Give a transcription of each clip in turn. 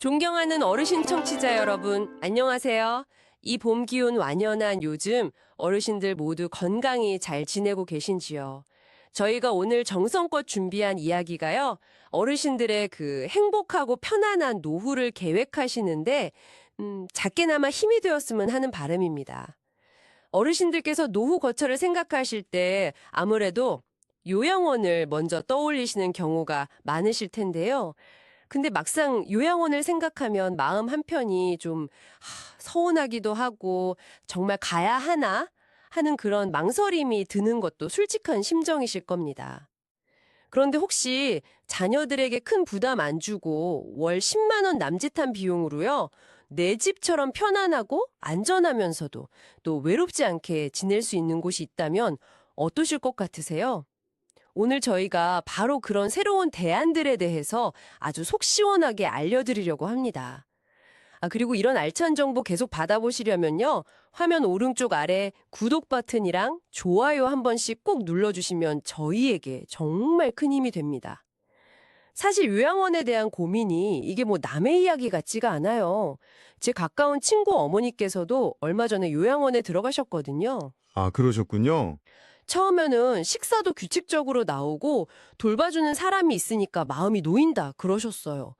존경하는 어르신 청취자 여러분, 안녕하세요. 이 봄 기운 완연한 요즘 어르신들 모두 건강히 잘 지내고 계신지요? 저희가 오늘 정성껏 준비한 이야기가요. 어르신들의 그 행복하고 편안한 노후를 계획하시는데 음, 작게나마 힘이 되었으면 하는 바람입니다. 어르신들께서 노후 거처를 생각하실 때 아무래도 요양원을 먼저 떠올리시는 경우가 많으실 텐데요. 근데 막상 요양원을 생각하면 마음 한편이 좀 하, 서운하기도 하고 정말 가야 하나 하는 그런 망설임이 드는 것도 솔직한 심정이실 겁니다. 그런데 혹시 자녀들에게 큰 부담 안 주고 월 10만 원 남짓한 비용으로요. 내 집처럼 편안하고 안전하면서도 또 외롭지 않게 지낼 수 있는 곳이 있다면 어떠실 것 같으세요? 오늘 저희가 바로 그런 새로운 대안들에 대해서 아주 속 시원하게 알려드리려고 합니다. 아, 그리고 이런 알찬 정보 계속 받아보시려면요. 화면 오른쪽 아래 구독 버튼이랑 좋아요 한 번씩 꼭 눌러주시면 저희에게 정말 큰 힘이 됩니다. 사실 요양원에 대한 고민이 이게 뭐 남의 이야기 같지가 않아요. 제 가까운 친구 어머니께서도 얼마 전에 요양원에 들어가셨거든요. 아, 그러셨군요. 처음에는 식사도 규칙적으로 나오고 돌봐주는 사람이 있으니까 마음이 놓인다 그러셨어요.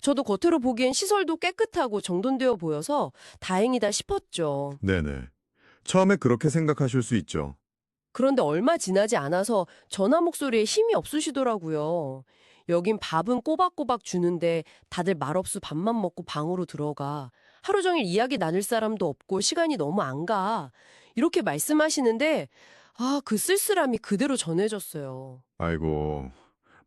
저도 겉으로 보기엔 시설도 깨끗하고 정돈되어 보여서 다행이다 싶었죠. 네네. 처음에 그렇게 생각하실 수 있죠. 그런데 얼마 지나지 않아서 전화 목소리에 힘이 없으시더라고요. 여긴 밥은 꼬박꼬박 주는데 다들 말없이 밥만 먹고 방으로 들어가. 하루 종일 이야기 나눌 사람도 없고 시간이 너무 안 가. 이렇게 말씀하시는데 아, 그 쓸쓸함이 그대로 전해졌어요. 아이고,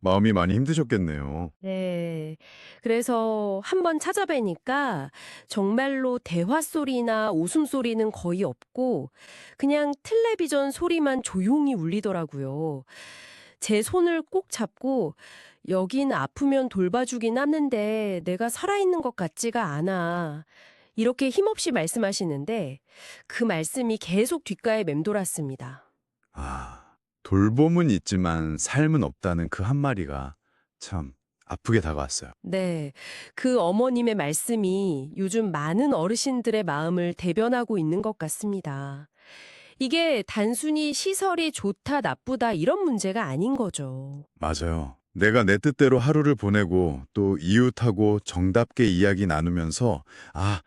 마음이 많이 힘드셨겠네요. 네. 그래서 한번 찾아뵈니까 정말로 대화 소리나 웃음 소리는 거의 없고 그냥 텔레비전 소리만 조용히 울리더라고요. 제 손을 꼭 잡고 여긴 아프면 돌봐주긴 하는데 내가 살아있는 것 같지가 않아. 이렇게 힘없이 말씀하시는데 그 말씀이 계속 뒷가에 맴돌았습니다. 아, 돌봄은 있지만 삶은 없다는 그 한마디가 참 아프게 다가왔어요. 네. 그 어머님의 말씀이 요즘 많은 어르신들의 마음을 대변하고 있는 것 같습니다. 이게 단순히 시설이 좋다, 나쁘다 이런 문제가 아닌 거죠. 맞아요. 내가 내 뜻대로 하루를 보내고 또 이웃하고 정답게 이야기 나누면서 아,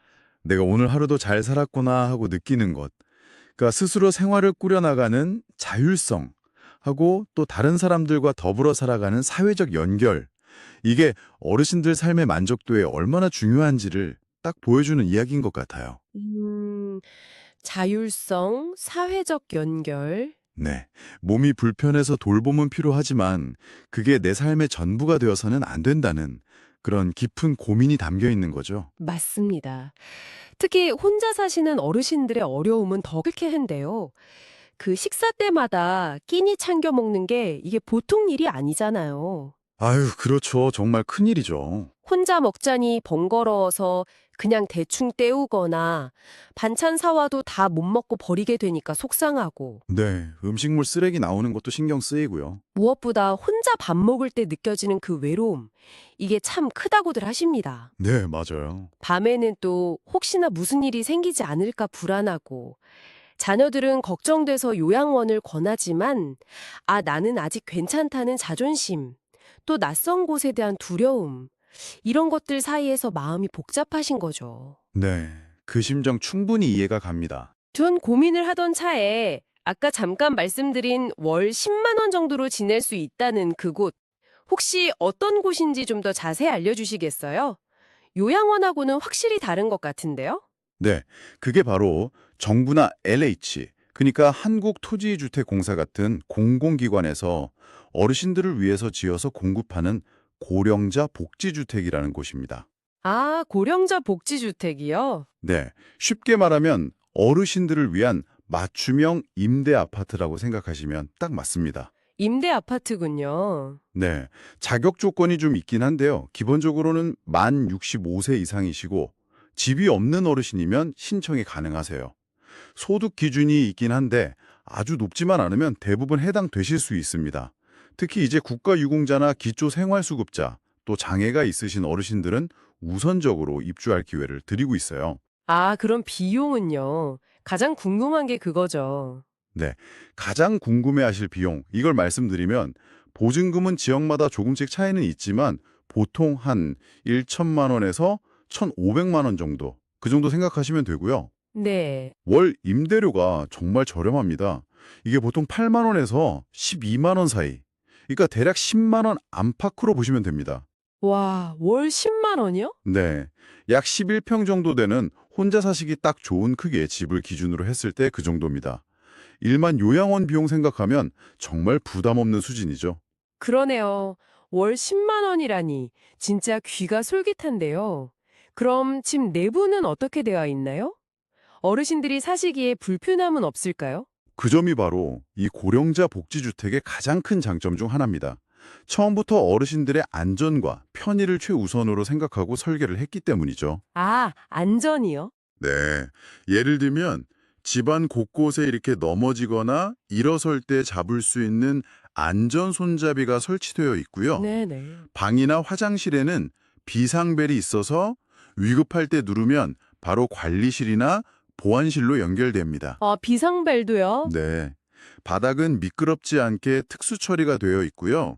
내가 오늘 하루도 잘 살았구나 하고 느끼는 것. 그러니까 스스로 생활을 꾸려나가는 자율성 하고 또 다른 사람들과 더불어 살아가는 사회적 연결. 이게 어르신들 삶의 만족도에 얼마나 중요한지를 딱 보여주는 이야기인 것 같아요. 음, 자율성, 사회적 연결. 네. 몸이 불편해서 돌봄은 필요하지만 그게 내 삶의 전부가 되어서는 안 된다는 그런 깊은 고민이 담겨 있는 거죠. 맞습니다. 특히 혼자 사시는 어르신들의 어려움은 더 클게한데요. 그 식사 때마다 끼니 챙겨 먹는 게 이게 보통 일이 아니잖아요. 아유, 그렇죠. 정말 큰일이죠. 혼자 먹자니 번거로워서 그냥 대충 때우거나 반찬 사와도 다 못 먹고 버리게 되니까 속상하고 네. 음식물 쓰레기 나오는 것도 신경 쓰이고요. 무엇보다 혼자 밥 먹을 때 느껴지는 그 외로움 이게 참 크다고들 하십니다. 네, 맞아요. 밤에는 또 혹시나 무슨 일이 생기지 않을까 불안하고 자녀들은 걱정돼서 요양원을 권하지만 아 나는 아직 괜찮다는 자존심 또 낯선 곳에 대한 두려움 이런 것들 사이에서 마음이 복잡하신 거죠. 네. 그 심정 충분히 이해가 갑니다. 전 고민을 하던 차에 아까 잠깐 말씀드린 월 10만 원 정도로 지낼 수 있다는 그곳 혹시 어떤 곳인지 좀 더 자세히 알려주시겠어요? 요양원하고는 확실히 다른 것 같은데요? 네. 그게 바로 정부나 LH, 그러니까 한국토지주택공사 같은 공공기관에서 어르신들을 위해서 지어서 공급하는 고령자 복지주택이라는 곳입니다. 아, 고령자 복지주택이요? 네, 쉽게 말하면 어르신들을 위한 맞춤형 임대 아파트라고 생각하시면 딱 맞습니다. 임대 아파트군요. 네, 자격 조건이 좀 있긴 한데요. 기본적으로는 만 65세 이상이시고 집이 없는 어르신이면 신청이 가능하세요. 소득 기준이 있긴 한데 아주 높지만 않으면 대부분 해당되실 수 있습니다. 특히 이제 국가유공자나 기초생활수급자 또 장애가 있으신 어르신들은 우선적으로 입주할 기회를 드리고 있어요. 아, 그럼 비용은요. 가장 궁금한 게 그거죠. 가장 궁금해하실 비용, 이걸 말씀드리면 보증금은 지역마다 조금씩 차이는 있지만 보통 한 1천만 원에서 1,500만 원 정도, 그 정도 생각하시면 되고요. 네. 월 임대료가 정말 저렴합니다. 이게 보통 8만 원에서 12만 원 사이. 그러니까 대략 10만 원 안팎으로 보시면 됩니다. 와, 월 10만 원이요? 네. 약 11평 정도 되는 혼자 사시기 딱 좋은 크기의 집을 기준으로 했을 때 그 정도입니다. 일반 요양원 비용 생각하면 정말 부담 없는 수준이죠. 그러네요. 월 10만 원이라니 진짜 귀가 솔깃한데요. 그럼 집 내부는 어떻게 되어 있나요? 어르신들이 사시기에 불편함은 없을까요? 그 점이 바로 이 고령자 복지주택의 가장 큰 장점 중 하나입니다. 처음부터 어르신들의 안전과 편의를 최우선으로 생각하고 설계를 했기 때문이죠. 아, 안전이요? 네. 예를 들면 집안 곳곳에 이렇게 넘어지거나 일어설 때 잡을 수 있는 안전 손잡이가 설치되어 있고요. 네네. 방이나 화장실에는 비상벨이 있어서 위급할 때 누르면 바로 관리실이나 보안실로 연결됩니다. 아, 비상벨도요? 네. 바닥은 미끄럽지 않게 특수 처리가 되어 있고요.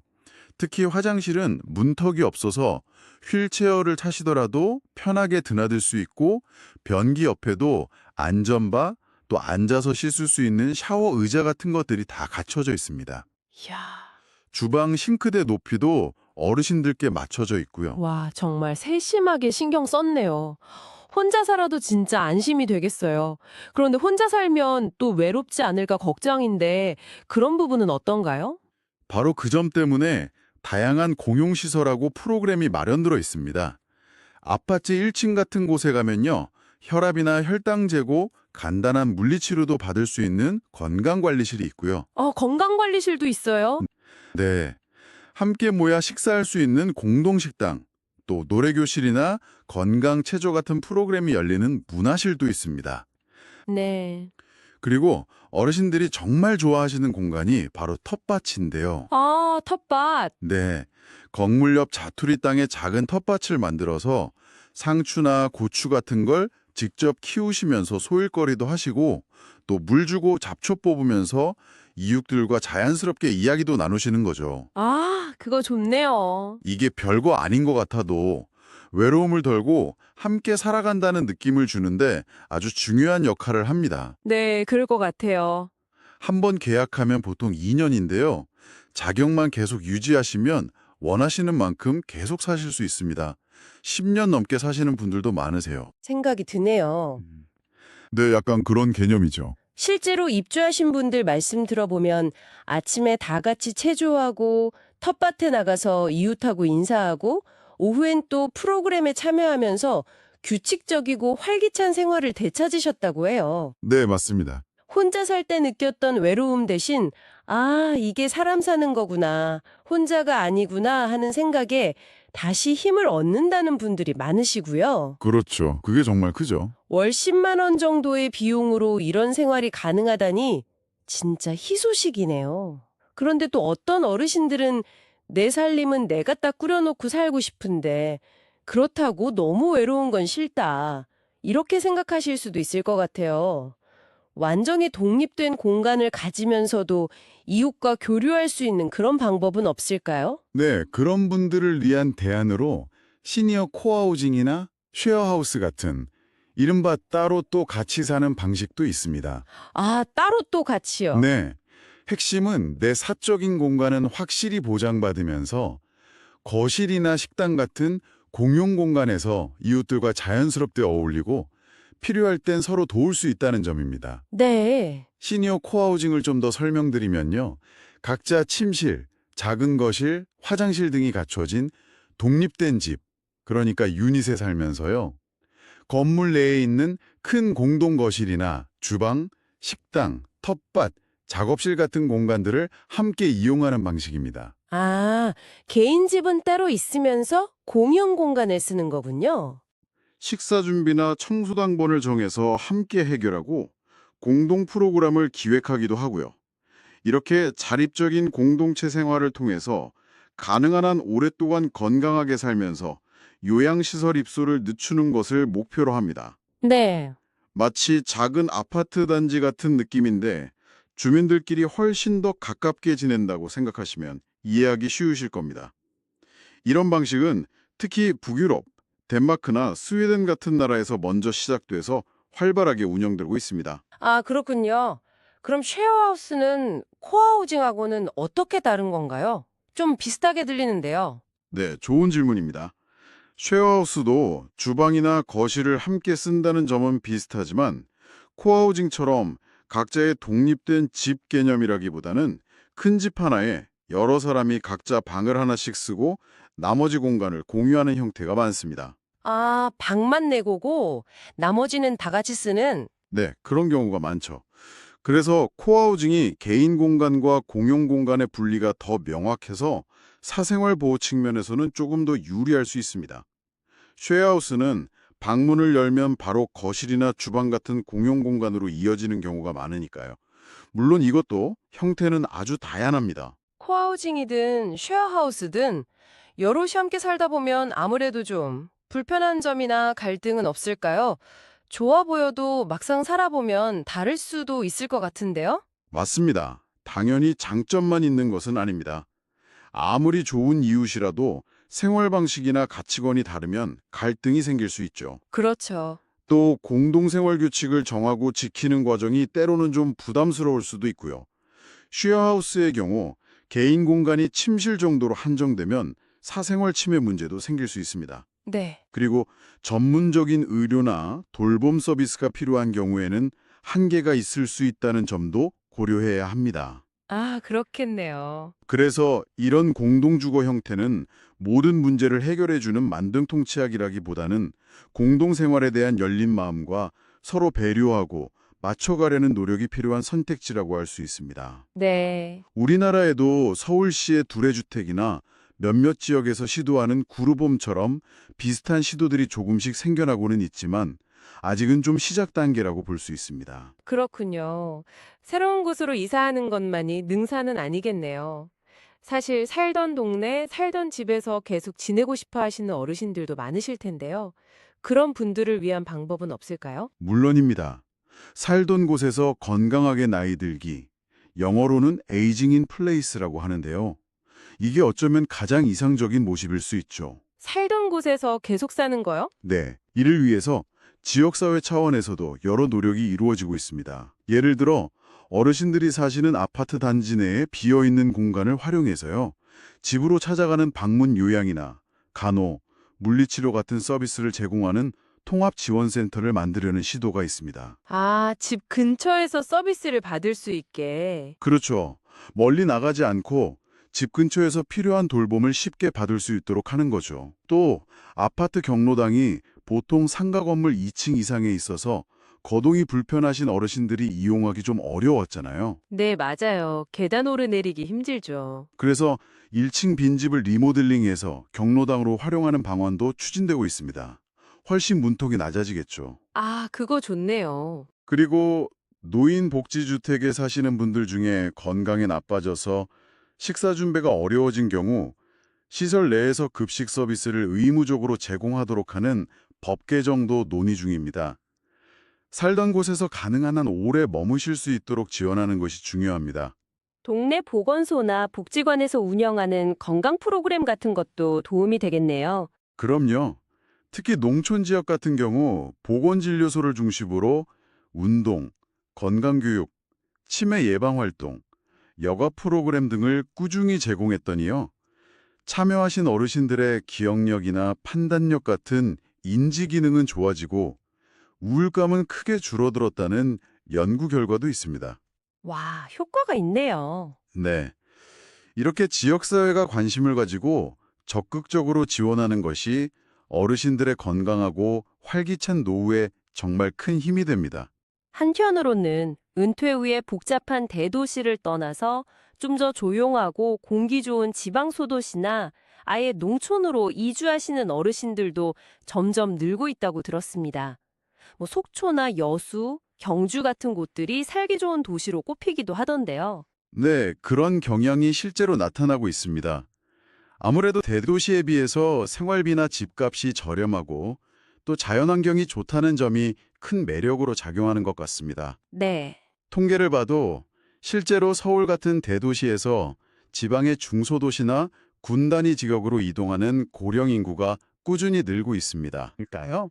특히 화장실은 문턱이 없어서 휠체어를 타시더라도 편하게 드나들 수 있고 변기 옆에도 안전바 또 앉아서 씻을 수 있는 샤워 의자 같은 것들이 다 갖춰져 있습니다. 이야, 주방 싱크대 높이도 어르신들께 맞춰져 있고요. 와, 정말 세심하게 신경 썼네요. 혼자 살아도 진짜 안심이 되겠어요. 그런데 혼자 살면 또 외롭지 않을까 걱정인데 그런 부분은 어떤가요? 바로 그 점 때문에 다양한 공용시설하고 프로그램이 마련되어 있습니다. 아파트 1층 같은 곳에 가면요. 혈압이나 혈당 재고, 간단한 물리치료도 받을 수 있는 건강관리실이 있고요. 어, 건강관리실도 있어요? 네. 함께 모여 식사할 수 있는 공동식당, 또 노래교실이나 건강체조 같은 프로그램이 열리는 문화실도 있습니다. 네. 그리고 어르신들이 정말 좋아하시는 공간이 바로 텃밭인데요. 아, 텃밭. 네. 건물 옆 자투리 땅에 작은 텃밭을 만들어서 상추나 고추 같은 걸 직접 키우시면서 소일거리도 하시고 또 물 주고 잡초 뽑으면서 이웃들과 자연스럽게 이야기도 나누시는 거죠. 아, 그거 좋네요. 이게 별거 아닌 것 같아도 외로움을 덜고 함께 살아간다는 느낌을 주는데 아주 중요한 역할을 합니다. 네, 그럴 것 같아요. 한 번 계약하면 보통 2년인데요. 자격만 계속 유지하시면 원하시는 만큼 계속 사실 수 있습니다. 10년 넘게 사시는 분들도 많으세요. 생각이 드네요. 네, 약간 그런 개념이죠. 실제로 입주하신 분들 말씀 들어보면 아침에 다 같이 체조하고 텃밭에 나가서 이웃하고 인사하고 오후엔 또 프로그램에 참여하면서 규칙적이고 활기찬 생활을 되찾으셨다고 해요. 네, 맞습니다. 혼자 살 때 느꼈던 외로움 대신 아, 이게 사람 사는 거구나. 혼자가 아니구나 하는 생각에 다시 힘을 얻는다는 분들이 많으시고요. 그렇죠. 그게 정말 크죠. 월 10만 원 정도의 비용으로 이런 생활이 가능하다니 진짜 희소식이네요. 그런데 또 어떤 어르신들은 내 살림은 내가 딱 꾸려놓고 살고 싶은데 그렇다고 너무 외로운 건 싫다. 이렇게 생각하실 수도 있을 것 같아요. 완전히 독립된 공간을 가지면서도 이웃과 교류할 수 있는 그런 방법은 없을까요? 네, 그런 분들을 위한 대안으로 시니어 코하우징이나 쉐어하우스 같은 이른바 따로 또 같이 사는 방식도 있습니다. 아, 따로 또 같이요. 네. 핵심은 내 사적인 공간은 확실히 보장받으면서 거실이나 식당 같은 공용 공간에서 이웃들과 자연스럽게 어울리고 필요할 땐 서로 도울 수 있다는 점입니다. 네. 시니어 코하우징을 좀 더 설명드리면요. 각자 침실, 작은 거실, 화장실 등이 갖춰진 독립된 집, 그러니까 유닛에 살면서요. 건물 내에 있는 큰 공동 거실이나 주방, 식당, 텃밭, 작업실 같은 공간들을 함께 이용하는 방식입니다. 아, 개인 집은 따로 있으면서 공용 공간을 쓰는 거군요. 식사 준비나 청소 당번을 정해서 함께 해결하고 공동 프로그램을 기획하기도 하고요. 이렇게 자립적인 공동체 생활을 통해서 가능한 한 오랫동안 건강하게 살면서 요양시설 입소를 늦추는 것을 목표로 합니다. 네. 마치 작은 아파트 단지 같은 느낌인데 주민들끼리 훨씬 더 가깝게 지낸다고 생각하시면 이해하기 쉬우실 겁니다. 이런 방식은 특히 북유럽, 덴마크나 스웨덴 같은 나라에서 먼저 시작돼서 활발하게 운영되고 있습니다. 아, 그렇군요. 그럼 쉐어하우스는 코하우징하고는 어떻게 다른 건가요? 좀 비슷하게 들리는데요. 네, 좋은 질문입니다. 쉐어하우스도 주방이나 거실을 함께 쓴다는 점은 비슷하지만 코하우징처럼 각자의 독립된 집 개념이라기보다는 큰 집 하나에 여러 사람이 각자 방을 하나씩 쓰고 나머지 공간을 공유하는 형태가 많습니다. 아, 방만 내고고 나머지는 다 같이 쓰는 네, 그런 경우가 많죠. 그래서 코하우징이 개인 공간과 공용 공간의 분리가 더 명확해서 사생활 보호 측면에서는 조금 더 유리할 수 있습니다. 쉐어하우스는 방문을 열면 바로 거실이나 주방 같은 공용 공간으로 이어지는 경우가 많으니까요. 물론 이것도 형태는 아주 다양합니다. 코하우징이든 쉐어하우스든 여럿이 함께 살다 보면 아무래도 좀 불편한 점이나 갈등은 없을까요? 좋아 보여도 막상 살아보면 다를 수도 있을 것 같은데요? 맞습니다. 당연히 장점만 있는 것은 아닙니다. 아무리 좋은 이웃이라도 생활 방식이나 가치관이 다르면 갈등이 생길 수 있죠. 그렇죠. 또 공동생활 규칙을 정하고 지키는 과정이 때로는 좀 부담스러울 수도 있고요. 쉐어하우스의 경우 개인 공간이 침실 정도로 한정되면 사생활 침해 문제도 생길 수 있습니다. 네. 그리고 전문적인 의료나 돌봄 서비스가 필요한 경우에는 한계가 있을 수 있다는 점도 고려해야 합니다. 아, 그렇겠네요. 그래서 이런 공동주거 형태는 모든 문제를 해결해주는 만등통치약이라기보다는 공동생활에 대한 열린 마음과 서로 배려하고 맞춰가려는 노력이 필요한 선택지라고 할 수 있습니다. 네. 우리나라에도 서울시의 두레주택이나 몇몇 지역에서 시도하는 구루봄처럼 비슷한 시도들이 조금씩 생겨나고는 있지만 아직은 좀 시작 단계라고 볼 수 있습니다. 그렇군요. 새로운 곳으로 이사하는 것만이 능사는 아니겠네요. 사실 살던 동네, 살던 집에서 계속 지내고 싶어 하시는 어르신들도 많으실 텐데요. 그런 분들을 위한 방법은 없을까요? 물론입니다. 살던 곳에서 건강하게 나이 들기, 영어로는 에이징 인 플레이스라고 하는데요. 이게 어쩌면 가장 이상적인 모습일 수 있죠. 살던 곳에서 계속 사는 거요? 네, 이를 위해서 지역사회 차원에서도 여러 노력이 이루어지고 있습니다. 예를 들어 어르신들이 사시는 아파트 단지 내에 비어있는 공간을 활용해서요. 집으로 찾아가는 방문 요양이나 간호, 물리치료 같은 서비스를 제공하는 통합지원센터를 만들려는 시도가 있습니다. 아, 집 근처에서 서비스를 받을 수 있게. 그렇죠. 멀리 나가지 않고 집 근처에서 필요한 돌봄을 쉽게 받을 수 있도록 하는 거죠. 또 아파트 경로당이 보통 상가 건물 2층 이상에 있어서 거동이 불편하신 어르신들이 이용하기 좀 어려웠잖아요. 네, 맞아요. 계단 오르내리기 힘들죠. 그래서 1층 빈집을 리모델링해서 경로당으로 활용하는 방안도 추진되고 있습니다. 훨씬 문턱이 낮아지겠죠. 아, 그거 좋네요. 그리고 노인 복지주택에 사시는 분들 중에 건강이 나빠져서 식사 준비가 어려워진 경우 시설 내에서 급식 서비스를 의무적으로 제공하도록 하는 법 개정도 논의 중입니다. 살던 곳에서 가능한 한 오래 머무실 수 있도록 지원하는 것이 중요합니다. 동네 보건소나 복지관에서 운영하는 건강 프로그램 같은 것도 도움이 되겠네요. 그럼요. 특히 농촌 지역 같은 경우 보건진료소를 중심으로 운동, 건강교육, 치매 예방 활동, 여가 프로그램 등을 꾸준히 제공했더니요. 참여하신 어르신들의 기억력이나 판단력 같은 인지 기능은 좋아지고 우울감은 크게 줄어들었다는 연구 결과도 있습니다. 와, 효과가 있네요. 네. 이렇게 지역사회가 관심을 가지고 적극적으로 지원하는 것이 어르신들의 건강하고 활기찬 노후에 정말 큰 힘이 됩니다. 한편으로는 은퇴 후에 복잡한 대도시를 떠나서 좀 더 조용하고 공기 좋은 지방 소도시나 아예 농촌으로 이주하시는 어르신들도 점점 늘고 있다고 들었습니다. 뭐 속초나 여수, 경주 같은 곳들이 살기 좋은 도시로 꼽히기도 하던데요. 네, 그런 경향이 실제로 나타나고 있습니다. 아무래도 대도시에 비해서 생활비나 집값이 저렴하고 또 자연환경이 좋다는 점이 큰 매력으로 작용하는 것 같습니다. 네. 통계를 봐도 실제로 서울 같은 대도시에서 지방의 중소도시나 군 단위 지역으로 이동하는 고령 인구가 꾸준히 늘고 있습니다. 그러니까요.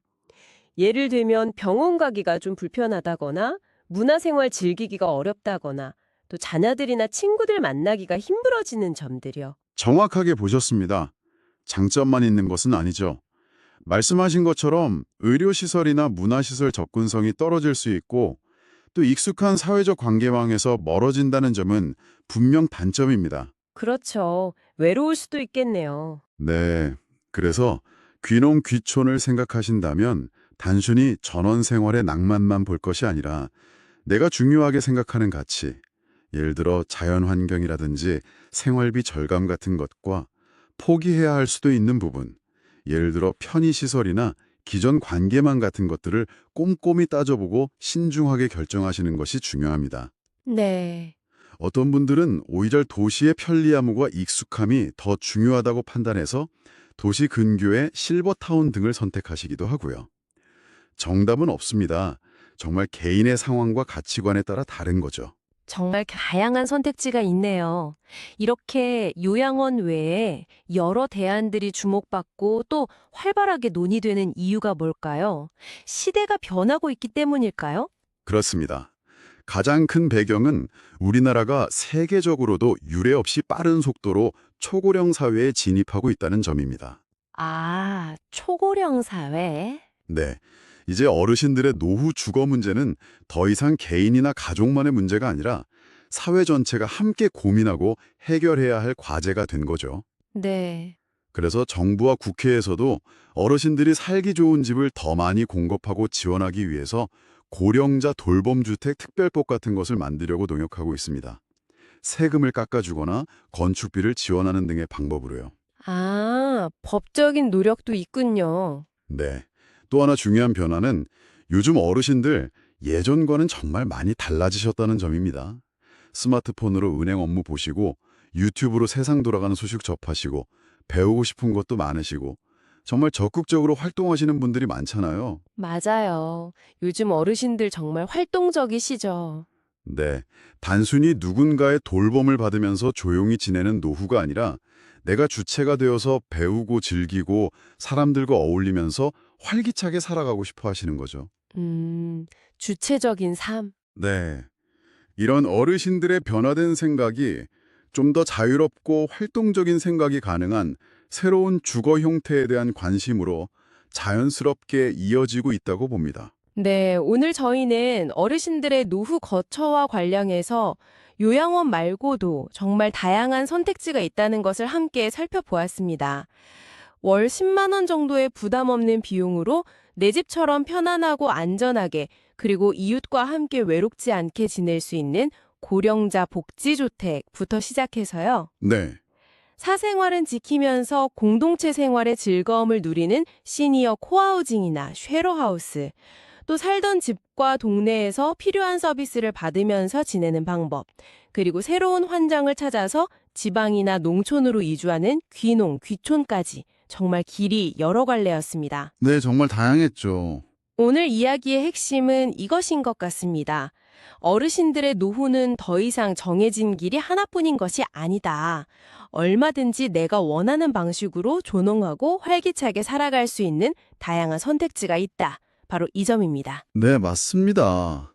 예를 들면 병원 가기가 좀 불편하다거나 문화생활 즐기기가 어렵다거나 또 자녀들이나 친구들 만나기가 힘들어지는 점들이요. 정확하게 보셨습니다. 장점만 있는 것은 아니죠. 말씀하신 것처럼 의료시설이나 문화시설 접근성이 떨어질 수 있고 또 익숙한 사회적 관계망에서 멀어진다는 점은 분명 단점입니다. 그렇죠. 외로울 수도 있겠네요. 네. 그래서 귀농 귀촌을 생각하신다면 단순히 전원 생활의 낭만만 볼 것이 아니라 내가 중요하게 생각하는 가치, 예를 들어 자연 환경이라든지 생활비 절감 같은 것과 포기해야 할 수도 있는 부분, 예를 들어 편의시설이나 기존 관계망 같은 것들을 꼼꼼히 따져보고 신중하게 결정하시는 것이 중요합니다. 네. 어떤 분들은 오히려 도시의 편리함과 익숙함이 더 중요하다고 판단해서 도시 근교의 실버타운 등을 선택하시기도 하고요. 정답은 없습니다. 정말 개인의 상황과 가치관에 따라 다른 거죠. 정말 다양한 선택지가 있네요. 이렇게 요양원 외에 여러 대안들이 주목받고 또 활발하게 논의되는 이유가 뭘까요? 시대가 변하고 있기 때문일까요? 그렇습니다. 가장 큰 배경은 우리나라가 세계적으로도 유례 없이 빠른 속도로 초고령 사회에 진입하고 있다는 점입니다. 아, 초고령 사회? 네. 이제 어르신들의 노후 주거 문제는 더 이상 개인이나 가족만의 문제가 아니라 사회 전체가 함께 고민하고 해결해야 할 과제가 된 거죠. 네. 그래서 정부와 국회에서도 어르신들이 살기 좋은 집을 더 많이 공급하고 지원하기 위해서 고령자 돌봄주택 특별법 같은 것을 만들려고 노력하고 있습니다. 세금을 깎아주거나 건축비를 지원하는 등의 방법으로요. 아, 법적인 노력도 있군요. 네. 또 하나 중요한 변화는 요즘 어르신들 예전과는 정말 많이 달라지셨다는 점입니다. 스마트폰으로 은행 업무 보시고 유튜브로 세상 돌아가는 소식 접하시고 배우고 싶은 것도 많으시고 정말 적극적으로 활동하시는 분들이 많잖아요. 맞아요. 요즘 어르신들 정말 활동적이시죠. 네. 단순히 누군가의 돌봄을 받으면서 조용히 지내는 노후가 아니라 내가 주체가 되어서 배우고 즐기고 사람들과 어울리면서 활기차게 살아가고 싶어 하시는 거죠. 음, 주체적인 삶. 네. 이런 어르신들의 변화된 생각이 좀 더 자유롭고 활동적인 생각이 가능한 새로운 주거 형태에 대한 관심으로 자연스럽게 이어지고 있다고 봅니다. 네, 오늘 저희는 어르신들의 노후 거처와 관련해서 요양원 말고도 정말 다양한 선택지가 있다는 것을 함께 살펴보았습니다. 월 10만 원 정도의 부담 없는 비용으로 내 집처럼 편안하고 안전하게 그리고 이웃과 함께 외롭지 않게 지낼 수 있는 고령자 복지주택부터 시작해서요. 네. 사생활은 지키면서 공동체 생활의 즐거움을 누리는 시니어 코하우징이나 쉐어하우스, 또 살던 집과 동네에서 필요한 서비스를 받으면서 지내는 방법, 그리고 새로운 환경을 찾아서 지방이나 농촌으로 이주하는 귀농, 귀촌까지 정말 길이 여러 갈래였습니다. 네, 정말 다양했죠. 오늘 이야기의 핵심은 이것인 것 같습니다. 어르신들의 노후는 더 이상 정해진 길이 하나뿐인 것이 아니다. 얼마든지 내가 원하는 방식으로 존엄하고 활기차게 살아갈 수 있는 다양한 선택지가 있다. 바로 이 점입니다. 네, 맞습니다.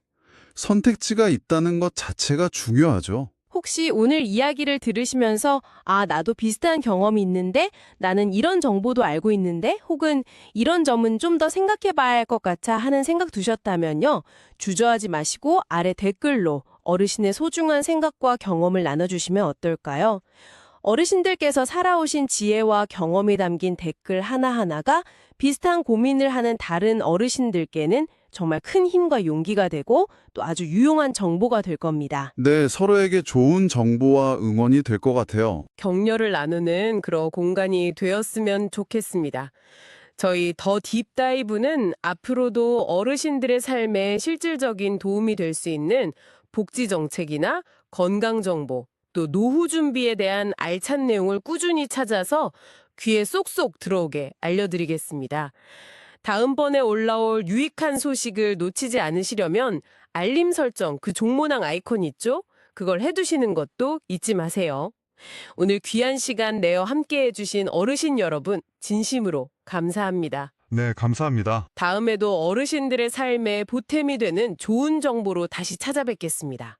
선택지가 있다는 것 자체가 중요하죠. 혹시 오늘 이야기를 들으시면서 아, 나도 비슷한 경험이 있는데 나는 이런 정보도 알고 있는데 혹은 이런 점은 좀 더 생각해 봐야 할 것 같아 하는 생각 두셨다면요. 주저하지 마시고 아래 댓글로 어르신의 소중한 생각과 경험을 나눠주시면 어떨까요? 어르신들께서 살아오신 지혜와 경험이 담긴 댓글 하나하나가 비슷한 고민을 하는 다른 어르신들께는 정말 큰 힘과 용기가 되고 또 아주 유용한 정보가 될 겁니다. 네, 서로에게 좋은 정보와 응원이 될 것 같아요. 격려를 나누는 그런 공간이 되었으면 좋겠습니다. 저희 더 딥다이브는 앞으로도 어르신들의 삶에 실질적인 도움이 될 수 있는 복지 정책이나 건강 정보, 또 노후 준비에 대한 알찬 내용을 꾸준히 찾아서 귀에 쏙쏙 들어오게 알려드리겠습니다. 다음번에 올라올 유익한 소식을 놓치지 않으시려면 알림 설정 그 종모낭 아이콘 있죠? 그걸 해두시는 것도 잊지 마세요. 오늘 귀한 시간 내어 함께 해 주신 어르신 여러분 진심으로 감사합니다. 네, 감사합니다. 다음에도 어르신들의 삶에 보탬이 되는 좋은 정보로 다시 찾아뵙겠습니다.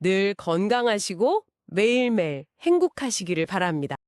늘 건강하시고 매일매일 행복하시기를 바랍니다.